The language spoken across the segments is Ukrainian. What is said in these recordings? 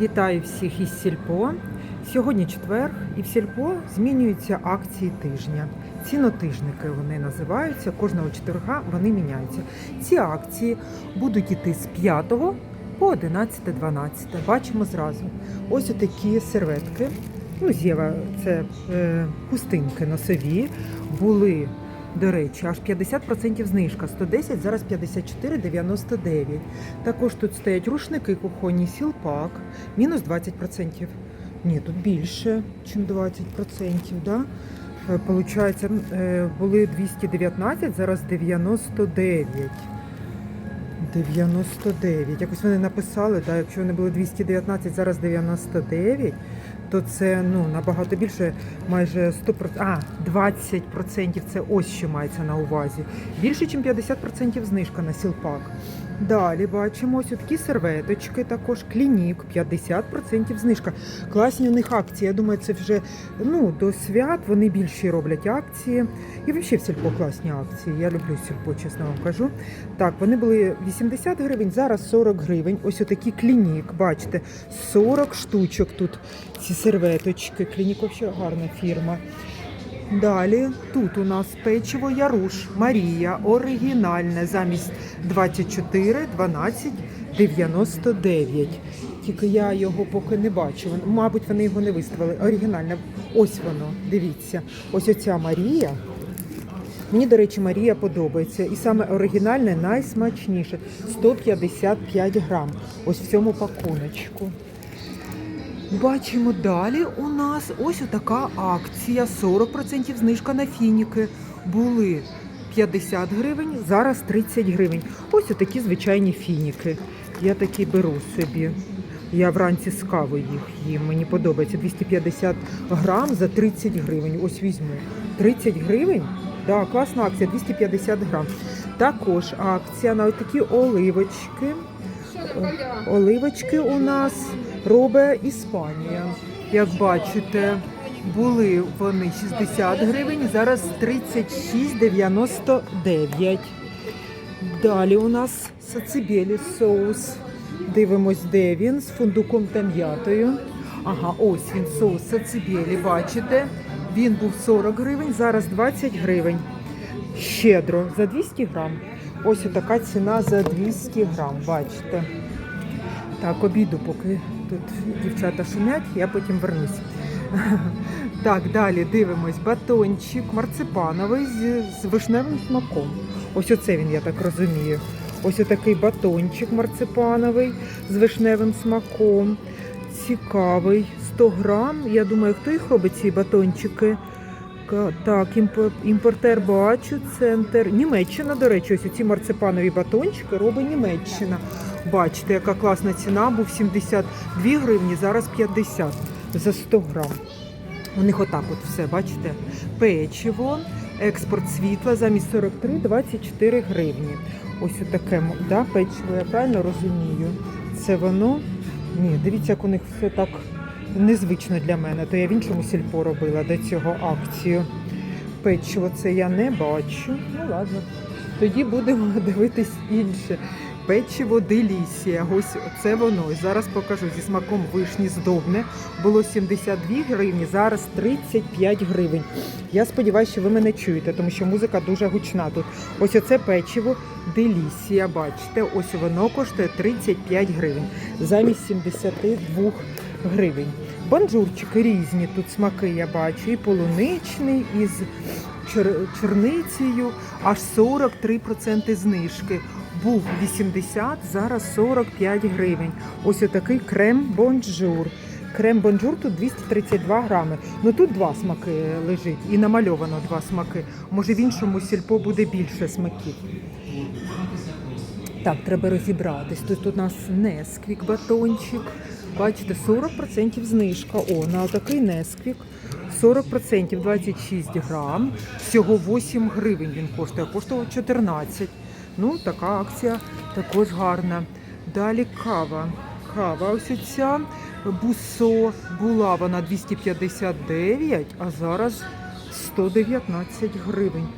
Вітаю всіх із Сільпо. Сьогодні четвер, і в Сільпо змінюються акції тижня. Цінотижники вони називаються. Кожного четверга вони міняються. Ці акції будуть іти з 5 по 11-12. Бачимо зразу. Ось такі серветки. Ну, зєва, це е, хустинки носові. Були, до речі, аж 50% знижка. 110, зараз 54,99. Також тут стоять рушники кухонні, сілпак, мінус 20%. Ні, тут більше, ніж 20%. Да? Е, Получається, е, були 219, зараз 99. 99. Якось вони написали, да, якщо вони були 219, зараз 99, то це ну, набагато більше, майже 100%, а, 20% це ось що мається на увазі. Більше, ніж 50% знижка на сілпак. Далі бачимо ось такі серветочки, також клінік, 50% знижка. Класні у них акції. Я думаю, це вже ну, до свят вони більші роблять акції. І взагалі в сільпо класні акції. Я люблю сільпо, чесно вам кажу. Так, вони були 80 гривень, зараз 40 гривень. Ось отакий клінік, бачите, 40 штучок тут ці серветочки. Клінік взагалі гарна фірма. Далі тут у нас печиво Яруш Марія оригінальне замість 24, 12, 99. Тільки я його поки не бачу. Мабуть, вони його не виставили. Оригінальне. Ось воно. Дивіться. Ось оця Марія. Мені, до речі, Марія подобається. І саме оригінальне найсмачніше 155 грам. Ось в цьому пакуночку. Бачимо далі у нас ось така акція. 40% знижка на фініки. Були 50 гривень, зараз 30 гривень. Ось такі звичайні фініки. Я такі беру собі. Я вранці з кавою їх їм. Мені подобається 250 грам за 30 гривень. Ось візьму. 30 гривень? Да, класна акція, 250 грам. Також акція на такі оливочки. Оливочки у нас робить Іспанія. Як бачите, були вони 60 гривень, зараз 36,99. Далі у нас сацибелі соус. Дивимось, де він з фундуком та м'ятою. Ага, ось він соус сацибелі, бачите? Він був 40 гривень, зараз 20 гривень. Щедро за 200 грам. Ось така ціна за 200 грам, бачите. Так, обіду, поки тут дівчата шумять, я потім вернусь. Так, далі дивимось батончик марципановий з, з вишневим смаком. Ось оце він, я так розумію. Ось отакий батончик марципановий з вишневим смаком. Цікавий. 100 грам. Я думаю, хто їх робить ці батончики? Так, імпортер бачу, центр. Німеччина, до речі, ось ці марципанові батончики робить Німеччина. Бачите, яка класна ціна, був 72 гривні, зараз 50 за 100 грам. У них отак от все, бачите? Печиво, експорт світла замість 43 24 гривні. Ось отаке да, печиво, я правильно розумію. Це воно. Ні, дивіться, як у них все так незвично для мене. То я в іншому сільпо робила до цього акцію. Печиво це я не бачу. Ну ладно. Тоді будемо дивитись інше. Печиво делісія. Ось це воно. І Зараз покажу зі смаком вишні здобне. Було 72 гривні, зараз 35 гривень. Я сподіваюся, що ви мене чуєте, тому що музика дуже гучна тут. Ось оце печиво делісія. Бачите, ось воно коштує 35 гривень замість 72 гривень. Банджурчики різні тут смаки я бачу. І полуничний, і з чорницею, аж 43% знижки. Був 80, зараз 45 гривень. Ось отакий крем бонжур. Крем бонжур тут 232 грами. Ну тут два смаки лежить і намальовано два смаки. Може в іншому сільпо буде більше смаків. Так, треба розібратись. Тут у нас несквік батончик. Бачите, 40% знижка. О, на такий несквік. 40%, 26 грам. Всього 8 гривень він коштує, коштував 14. Ну, така акція також гарна. Далі кава. Кава ось ця бусо була вона 259, а зараз 119 гривень.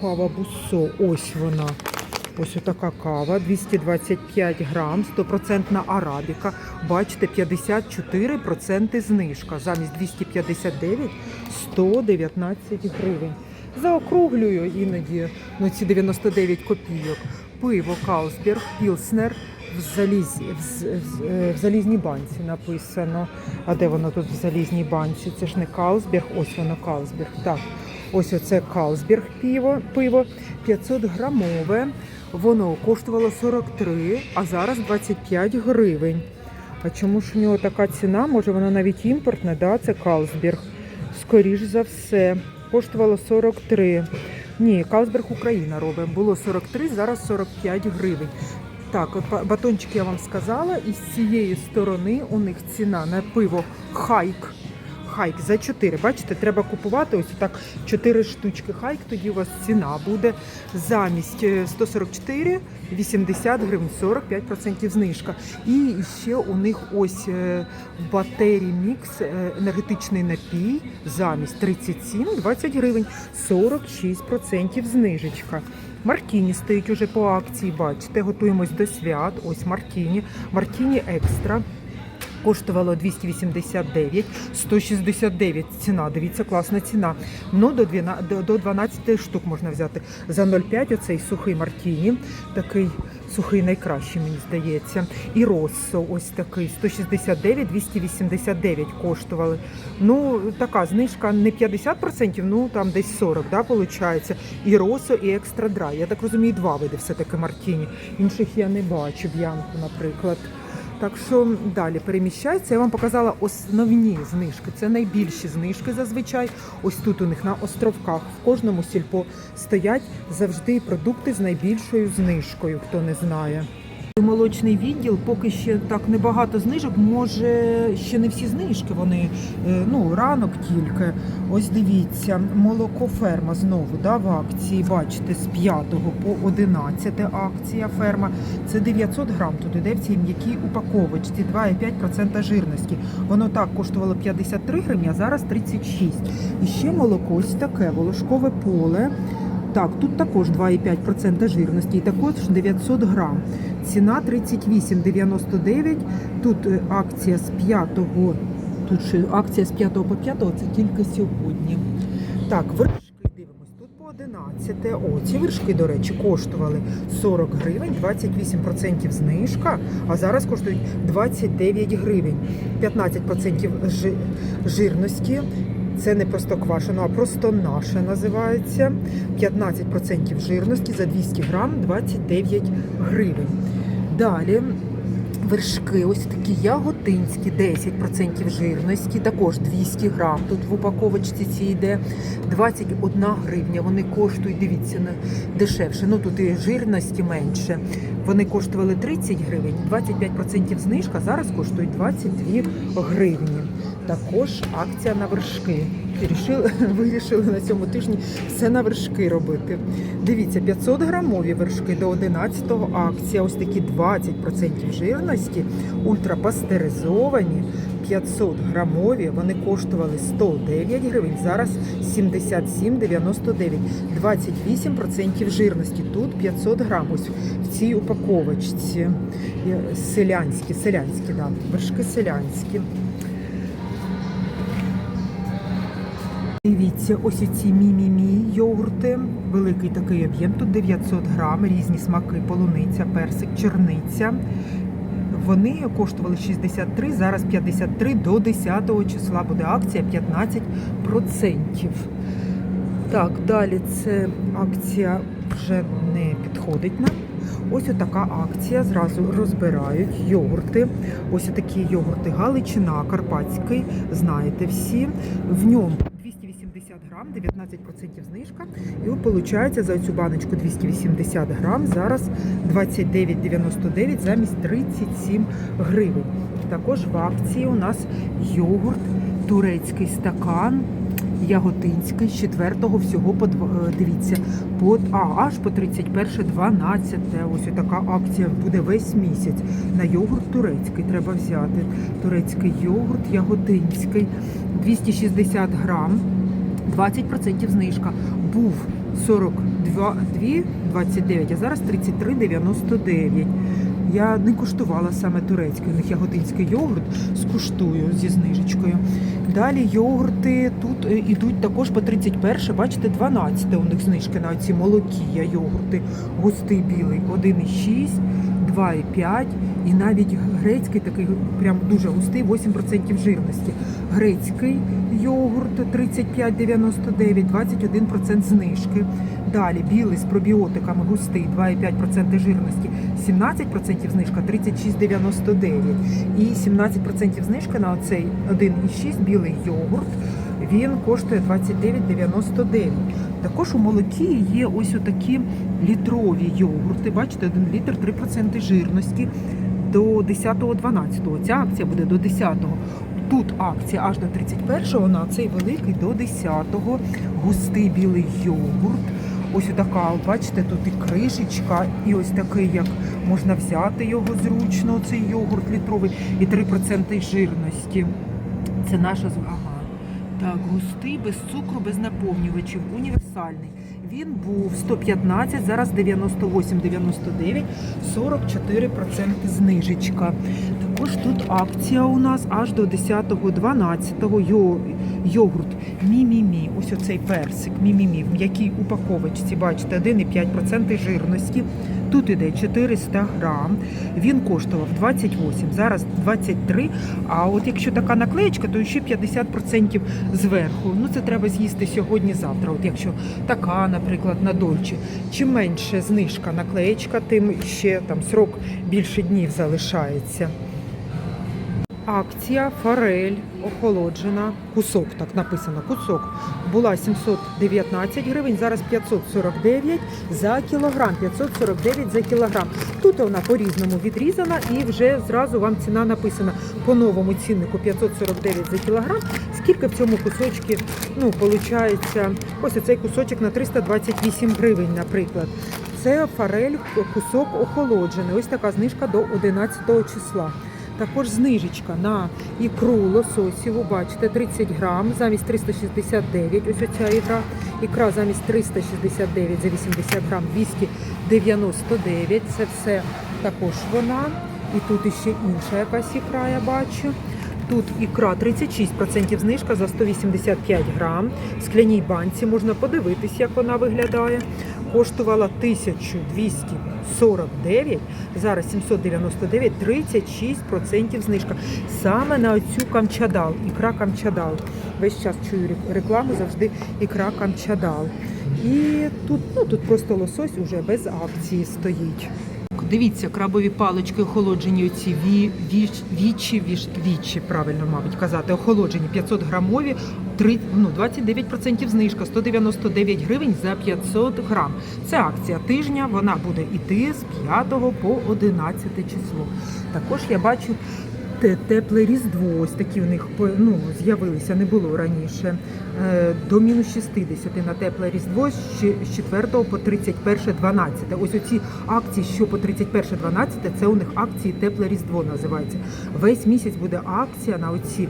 Кава бусо, ось вона. Ось така кава, 225 грам, 100% арабіка. Бачите, 54% знижка. Замість 259 119 гривень. Заокруглюю іноді ну, ці 99 копійок. Пиво Каусберг, Пілснер в, залізі, в, в, е, в залізній банці написано. А де воно тут в залізній банці? Це ж не Каусберг, ось воно Каусберг. Так, ось оце Каусберг пиво, пиво 500 грамове. Воно коштувало 43, а зараз 25 гривень. А чому ж у нього така ціна? Може воно навіть імпортне, да? Це Каусберг. Скоріш за все. Коштувало 43. Ні, Каузберг Україна робить. Було 43, зараз 45 гривень. Так, от ба- батончики я вам сказала, і з цієї сторони у них ціна на пиво хайк. Хайк за 4. Бачите, треба купувати ось так 4 штучки хайк, тоді у вас ціна буде замість е, 144 80 гривень, 45% знижка. І ще у них ось е, батері мікс е, енергетичний напій замість 37 20 гривень, 46% знижечка. Мартіні стоїть уже по акції, бачите, готуємось до свят. Ось Мартіні. Мартіні екстра. Коштувало 289, 169 ціна. Дивіться, класна ціна. Ну, до 12, до- до 12 штук можна взяти. За 0,5 оцей сухий мартіні, такий сухий найкращий, мені здається. І Россо ось такий 169, 289 коштували. Ну, така знижка не 50%, ну там десь 40, да, виходить. І Росо, і екстра драй. Я так розумію, два види все-таки мартіні. Інших я не бачу, б'янку, наприклад. Так що далі переміщається. Я вам показала основні знижки. Це найбільші знижки зазвичай. Ось тут у них на островках в кожному сільпо стоять завжди продукти з найбільшою знижкою, хто не знає. Молочний відділ поки ще так небагато знижок. Може, ще не всі знижки. Вони е, ну ранок тільки. Ось дивіться, молоко ферма знову да, в акції. Бачите, з 5 по 11 акція ферма. Це 900 грам. Тут іде в цій м'якій упаковочці 2,5% жирності. Воно так коштувало 53 гривні, а зараз 36. І ще молоко ось таке волошкове поле. Так, тут також 2,5% жирності і також 900 грам. Ціна 38,99. Тут е, акція з 5 Тут ще акція з 5 по 5, це тільки сьогодні. Так, вершки дивимось. Тут по 11. О, ці вершки, до речі, коштували 40 гривень, 28% знижка, а зараз коштують 29 гривень. 15% жирності. Це не просто квашено, а просто наше називається. 15% жирності за 200 грам 29 гривень. Далі вершки, ось такі яготинські, 10% жирності, також 200 грам. Тут в упаковочці ці йде 21 гривня. Вони коштують, дивіться, на- дешевше. Ну тут і жирності менше. Вони коштували 30 гривень, 25% знижка, зараз коштують 22 гривні. Також акція на вершки. Вирішили, вирішили на цьому тижні все на вершки робити. Дивіться, 500 грамові вершки до 11-го акція. Ось такі 20% жирності, ультрапастеризовані, 500 грамові. Вони коштували 109 гривень, зараз 77,99. 28% жирності. Тут 500 грам. Ось в цій упаковочці. Селянські, селянські, да. вершки селянські. Дивіться, ось ці мі-мі-мі йогурти. Великий такий об'єм. Тут 900 грам, різні смаки, полуниця, персик, черниця. Вони коштували 63, зараз 53 до 10 числа буде акція 15%. Так, далі це акція вже не підходить нам. Ось така акція. Зразу розбирають йогурти. Ось такі йогурти Галичина, Карпатський, знаєте всі. В ньому 280 грам, 19% знижка. І виходить за цю баночку 280 грам. Зараз 29,99 замість 37 гривень. Також в акції у нас йогурт, турецький стакан. Яготинський з 4-го всього по е, дивіться, по а, аж по 31 12. Ось така акція буде весь місяць. На йогурт турецький треба взяти. Турецький йогурт яготинський 260 грам, 20% знижка. Був 40 2, 2,29, а зараз 33,99. Я не куштувала саме турецький, у них яготинський йогурт, скуштую зі знижечкою. Далі йогурти тут е, ідуть також по 31, бачите, 12 у них знижки на ці молокія йогурти. Густий білий 1,6, 2,5 і навіть грецький такий прям дуже густий, 8% жирності. Грецький йогурт 35,99, 21% знижки. Далі білий з пробіотиками густий, 2,5% жирності, 17% знижка, 36,99. І 17% знижка на оцей 1,6 білий йогурт. Він коштує 29,99. Також у молокі є ось отакі літрові йогурти. Бачите, 1 літр 3% жирності до 10.12. Ця акція буде до 10-го. Тут акція аж до 31-го, на цей великий до 10-го. Густий білий йогурт. Ось така, бачите, тут і кришечка, і ось такий, як можна взяти його зручно, цей йогурт літровий, і 3% жирності. Це наша ага. Так, густий, без цукру, без наповнювачів, універсальний. Він був 115, зараз 98,99, 44% знижечка. Також тут акція у нас аж до 10.12 йо, йогурт Мімімі. Ось оцей персик Мімімі в м'якій упаковочці. Бачите, 1,5% жирності. Тут іде 400 грам. Він коштував 28, зараз 23. А от якщо така наклеєчка, то ще 50% зверху. Ну це треба з'їсти сьогодні-завтра. От якщо така, наприклад, на дольче. Чим менше знижка наклеєчка, тим ще там срок більше днів залишається. Акція форель охолоджена. Кусок, так написано, кусок. Була 719 гривень, зараз 549 за кілограм. 549 за кілограм. Тут вона по-різному відрізана і вже зразу вам ціна написана по новому ціннику 549 за кілограм. Скільки в цьому кусочці, ну, виходить, ось оцей кусочок на 328 гривень, наприклад. Це форель, кусок охолоджений. Ось така знижка до 11 числа. Також знижечка на ікру лососіву, бачите, 30 грам замість 369, ось оця ікра. Ікра замість 369 за 80 грам 299. Це все також вона. І тут іще інша якась ікра, я бачу. Тут ікра 36% знижка за 185 грам. В скляній банці можна подивитись, як вона виглядає. Коштувала 1249, зараз 799, 36% знижка. Саме на оцю камчадал, ікра камчадал. Весь час чую рекламу, завжди ікра камчадал. І тут, ну, тут просто лосось уже без акції стоїть. Дивіться, крабові палички охолоджені оці ві, віч, вічі, віч, вічі, правильно, мабуть, казати, охолоджені 500 грамові, 3, ну, 29% знижка, 199 гривень за 500 грам. Це акція тижня, вона буде йти з 5 по 11 число. Також я бачу тепле різдво, ось такі в них ну, з'явилися, не було раніше. Е, До мінус 60 на тепле різдво з 4 по 31 12. Ось оці акції, що по 31 12, це у них акції тепле різдво називається. Весь місяць буде акція на оці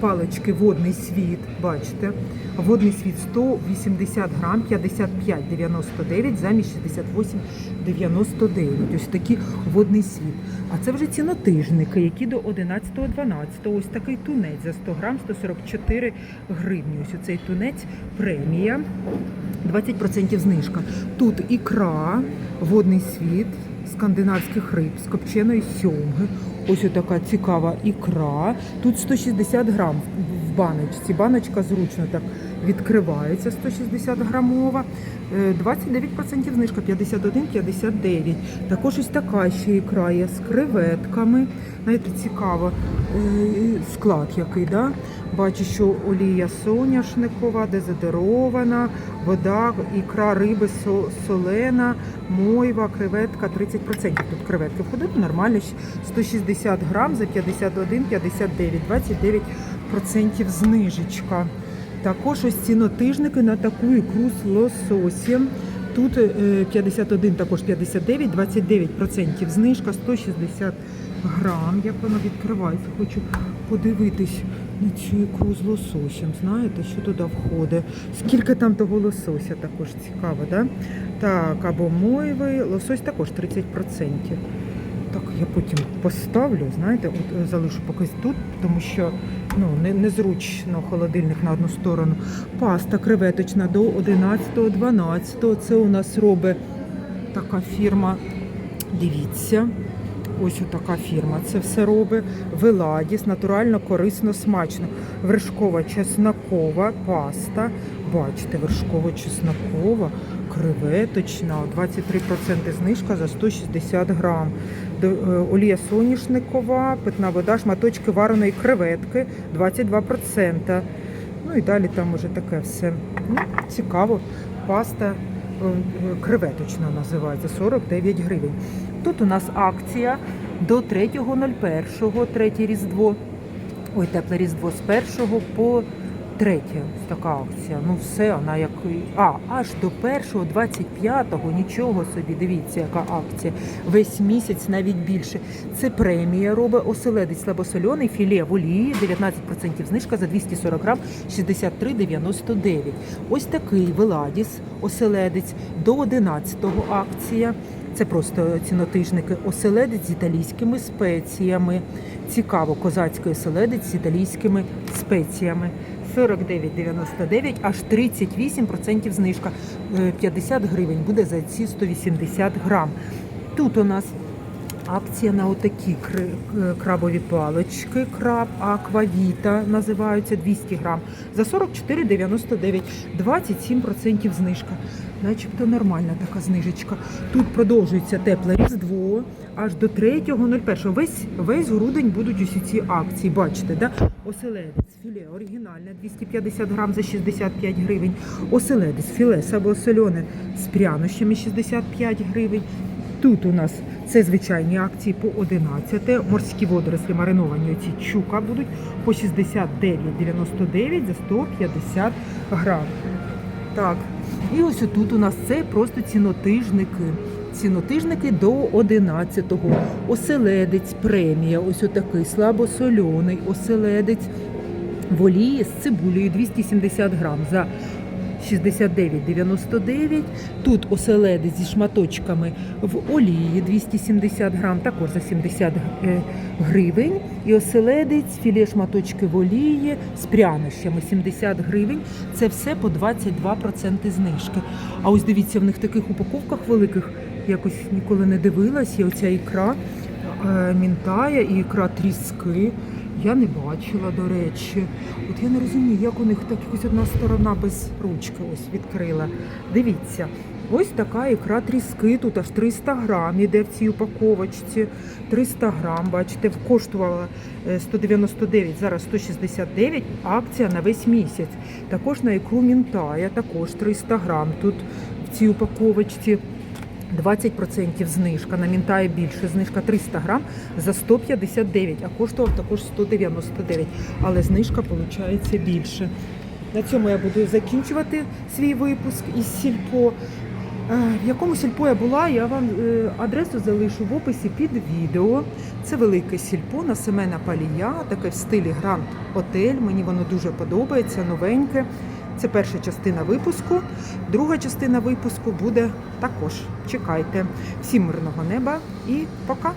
палички водний світ. Бачите, водний світ 180 грам, 55,99 замість 68,99. Ось такий водний світ. А це вже цінотижники, які до 11.12. Ось такий тунець за 100 грам 144 гривні. Ось оцей тунець премія. 20% знижка. Тут ікра, водний світ, скандинавських риб з копченої сьомги. Ось така цікава ікра. Тут 160 грам баночці. Баночка зручно так відкривається 160 грамова. Е, 29% знижка 51,59. Також ось така ще ікра є з креветками. Знаєте, цікаво е, склад який, да? Бачу, що олія соняшникова, дезодорована, вода, ікра риби солена, мойва, креветка 30%. Тут креветки входять нормально, 160 грам за 51,59, 29% знижечка. Також ось цінотижники на таку ікру з лососем. Тут е, 51, також 59, 29% знижка, 160 грам. Як вона відкривається? Хочу подивитись на цю ікру з лососем. Знаєте, що туди входить? Скільки там того лосося також цікаво, да? Так, або мойвий, лосось також 30%. Так, я потім поставлю, знаєте, от е, залишу поки тут, тому що ну, не, незручно холодильник на одну сторону. Паста креветочна до 11-12. Це у нас робить така фірма. Дивіться. Ось така фірма. Це все робить. Веладіс, натурально, корисно, смачно. Вершкова чеснокова паста. Бачите, вершково чеснокова, креветочна, 23% знижка за 160 грам. Е, Олія соняшникова, питна вода, шматочки вареної креветки 22%. Ну і далі там уже таке все. Ну, цікаво. Паста е, креветочна називається 49 гривень. Тут у нас акція до 3.01, третє різдво. Ой, тепле різдво з 1 по 3. Ось така акція. Ну все, вона як. А, аж до 1-го, 25-го, нічого собі, дивіться, яка акція. Весь місяць навіть більше. Це премія робить оселедець слабосольоний, філе в олії, 19% знижка за 240 грам, 63,99. Ось такий Веладіс, оселедець до 11-го акція. Це просто цінотижники. Оселедець з італійськими спеціями. Цікаво, козацький оселедець з італійськими спеціями. 49,99, аж 38% знижка. Е, 50 гривень буде за ці 180 грам. Тут у нас акція на отакі е, крабові палички, краб аквавіта називаються 200 грам. За 44,99, 27% знижка. Начебто нормальна така знижечка. Тут продовжується тепле різдво аж до 3.01. Весь, весь грудень будуть усі ці акції. Бачите, да? Оселедець, філе оригінальне 250 грам за 65 гривень. Оселедець, філе сабосольоне з прянощами 65 гривень. Тут у нас це звичайні акції по 11. Морські водорослі мариновані оці чука будуть по 69,99 за 150 грам. Так. І ось тут у нас це просто цінотижники. Цінотижники до 11-го. Оселедець премія. Ось отакий слабосольоний оселедець в з цибулею 270 грам за 69,99. Тут оселедець зі шматочками в олії 270 грам, також за 70 е, гривень. І оселедець, філе шматочки в олії з прянощами 70 гривень. Це все по 22% знижки. А ось дивіться, в них таких упаковках великих якось ніколи не дивилась. Є оця ікра е, мінтая і ікра тріски. Я не бачила, до речі. От я не розумію, як у них так якось одна сторона без ручки ось відкрила. Дивіться, ось така ікра тріски, тут аж 300 грам іде в цій упаковочці. 300 грам, бачите, коштувала е, 199, зараз 169, акція на весь місяць. Також на ікру мінтая, також 300 грам тут в цій упаковочці. 20% знижка, на мінтає більше, знижка 300 грам за 159, а коштував також 199, але знижка виходить більше. На цьому я буду закінчувати свій випуск із сільпо. В якому сільпо я була, я вам е, адресу залишу в описі під відео. Це велике сільпо на Семена Палія, таке в стилі Гранд Отель. Мені воно дуже подобається, новеньке. Це перша частина випуску. Друга частина випуску буде також. Чекайте. Всім мирного неба і пока!